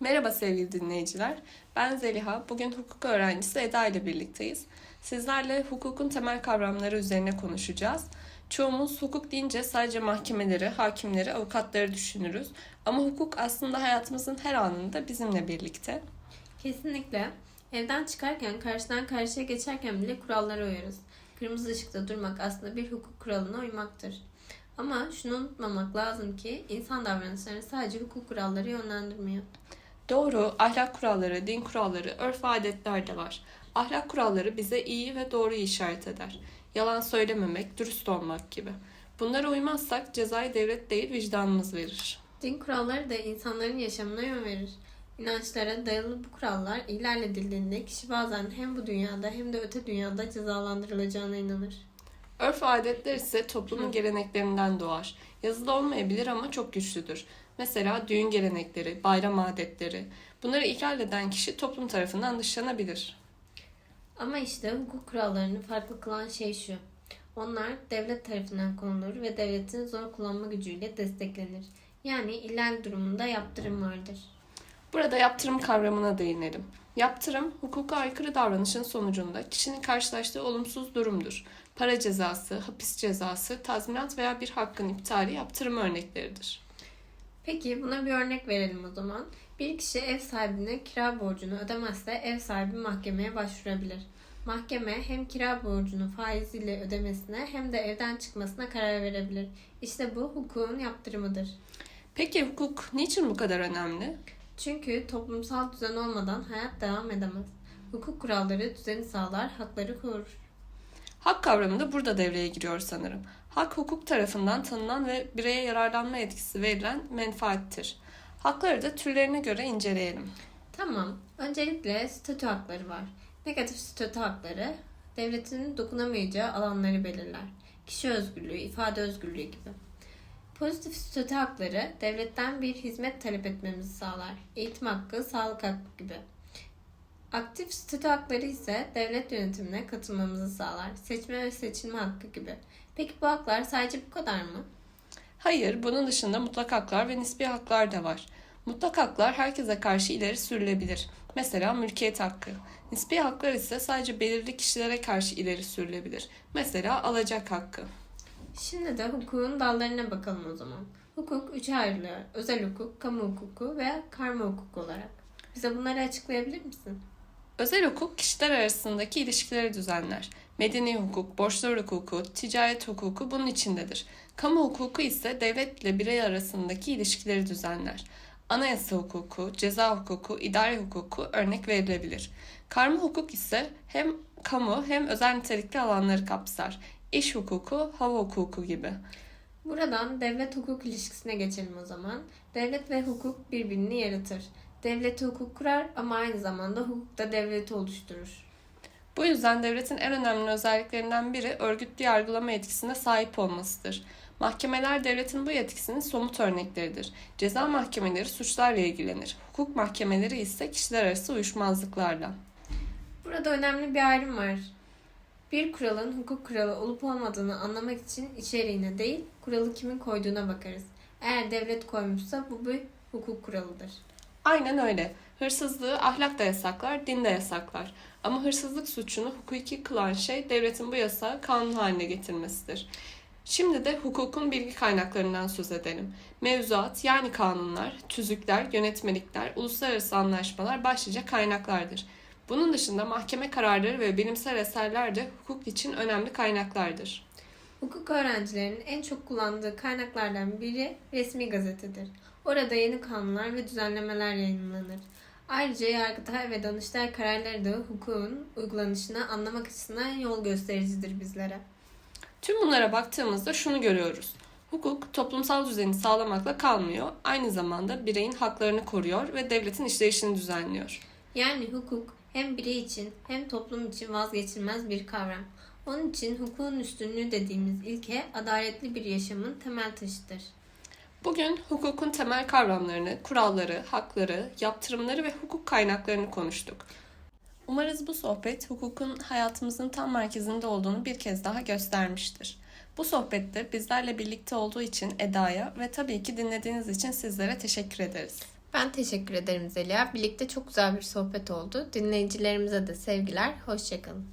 Merhaba sevgili dinleyiciler. Ben Zeliha. Bugün hukuk öğrencisi Eda ile birlikteyiz. Sizlerle hukukun temel kavramları üzerine konuşacağız. Çoğumuz hukuk deyince sadece mahkemeleri, hakimleri, avukatları düşünürüz. Ama hukuk aslında hayatımızın her anında bizimle birlikte. Kesinlikle. Evden çıkarken, karşıdan karşıya geçerken bile kurallara uyarız. Kırmızı ışıkta durmak aslında bir hukuk kuralına uymaktır. Ama şunu unutmamak lazım ki insan davranışlarını sadece hukuk kuralları yönlendirmiyor. Doğru, ahlak kuralları, din kuralları, örf adetler de var. Ahlak kuralları bize iyi ve doğruyu işaret eder. Yalan söylememek, dürüst olmak gibi. Bunlara uymazsak cezayı devlet değil vicdanımız verir. Din kuralları da insanların yaşamına yön verir. İnançlara dayalı bu kurallar ihlal edildiğinde kişi bazen hem bu dünyada hem de öte dünyada cezalandırılacağına inanır. Örf ve adetler ise toplumun geleneklerinden doğar. Yazılı olmayabilir ama çok güçlüdür. Mesela düğün gelenekleri, bayram adetleri. Bunları ihlal eden kişi toplum tarafından dışlanabilir. Ama işte hukuk kurallarını farklı kılan şey şu. Onlar devlet tarafından konulur ve devletin zor kullanma gücüyle desteklenir. Yani ihlal durumunda yaptırım vardır. Burada yaptırım kavramına değinelim. Yaptırım, hukuka aykırı davranışın sonucunda kişinin karşılaştığı olumsuz durumdur. Para cezası, hapis cezası, tazminat veya bir hakkın iptali yaptırım örnekleridir. Peki buna bir örnek verelim o zaman. Bir kişi ev sahibine kira borcunu ödemezse ev sahibi mahkemeye başvurabilir. Mahkeme hem kira borcunu faiziyle ödemesine hem de evden çıkmasına karar verebilir. İşte bu hukukun yaptırımıdır. Peki hukuk niçin bu kadar önemli? Çünkü toplumsal düzen olmadan hayat devam edemez. Hukuk kuralları düzeni sağlar, hakları korur. Hak kavramı da burada devreye giriyor sanırım. Hak hukuk tarafından tanınan ve bireye yararlanma etkisi verilen menfaattir. Hakları da türlerine göre inceleyelim. Tamam, öncelikle statü hakları var. Negatif statü hakları devletin dokunamayacağı alanları belirler. Kişi özgürlüğü, ifade özgürlüğü gibi. Pozitif statü hakları devletten bir hizmet talep etmemizi sağlar. Eğitim hakkı, sağlık hakkı gibi. Aktif statü hakları ise devlet yönetimine katılmamızı sağlar. Seçme ve seçilme hakkı gibi. Peki bu haklar sadece bu kadar mı? Hayır, bunun dışında mutlak haklar ve nispi haklar da var. Mutlak haklar herkese karşı ileri sürülebilir. Mesela mülkiyet hakkı. Nispi haklar ise sadece belirli kişilere karşı ileri sürülebilir. Mesela alacak hakkı. Şimdi de hukukun dallarına bakalım o zaman. Hukuk üçe ayrılıyor. Özel hukuk, kamu hukuku ve karma hukuk olarak. Bize bunları açıklayabilir misin? Özel hukuk kişiler arasındaki ilişkileri düzenler. Medeni hukuk, borçlar hukuku, ticaret hukuku bunun içindedir. Kamu hukuku ise devletle birey arasındaki ilişkileri düzenler. Anayasa hukuku, ceza hukuku, idare hukuku örnek verilebilir. Karma hukuk ise hem kamu hem özel nitelikli alanları kapsar. İş hukuku, hava hukuku gibi. Buradan devlet hukuk ilişkisine geçelim o zaman. Devlet ve hukuk birbirini yaratır. Devleti hukuk kurar ama aynı zamanda hukuk da devleti oluşturur. Bu yüzden devletin en önemli özelliklerinden biri örgütlü yargılama yetkisine sahip olmasıdır. Mahkemeler devletin bu yetkisinin somut örnekleridir. Ceza mahkemeleri suçlarla ilgilenir. Hukuk mahkemeleri ise kişiler arası uyuşmazlıklarla. Burada önemli bir ayrım var. Bir kuralın hukuk kuralı olup olmadığını anlamak için içeriğine değil, kuralı kimin koyduğuna bakarız. Eğer devlet koymuşsa bu bir hukuk kuralıdır. Aynen öyle. Hırsızlığı ahlak da yasaklar, din de yasaklar. Ama hırsızlık suçunu hukuki kılan şey devletin bu yasağı kanun haline getirmesidir. Şimdi de hukukun bilgi kaynaklarından söz edelim. Mevzuat yani kanunlar, tüzükler, yönetmelikler, uluslararası anlaşmalar başlıca kaynaklardır. Bunun dışında mahkeme kararları ve bilimsel eserler de hukuk için önemli kaynaklardır. Hukuk öğrencilerinin en çok kullandığı kaynaklardan biri resmi gazetedir. Orada yeni kanunlar ve düzenlemeler yayınlanır. Ayrıca Yargıtay ve Danıştay kararları da hukukun uygulanışını anlamak açısından yol göstericidir bizlere. Tüm bunlara baktığımızda şunu görüyoruz. Hukuk toplumsal düzeni sağlamakla kalmıyor, aynı zamanda bireyin haklarını koruyor ve devletin işleyişini düzenliyor. Yani hukuk hem birey için hem toplum için vazgeçilmez bir kavram. Onun için hukukun üstünlüğü dediğimiz ilke adaletli bir yaşamın temel taşıdır. Bugün hukukun temel kavramlarını, kuralları, hakları, yaptırımları ve hukuk kaynaklarını konuştuk. Umarız bu sohbet hukukun hayatımızın tam merkezinde olduğunu bir kez daha göstermiştir. Bu sohbette bizlerle birlikte olduğu için Eda'ya ve tabii ki dinlediğiniz için sizlere teşekkür ederiz. Ben teşekkür ederim Zeliha. Birlikte çok güzel bir sohbet oldu. Dinleyicilerimize de sevgiler. Hoşçakalın.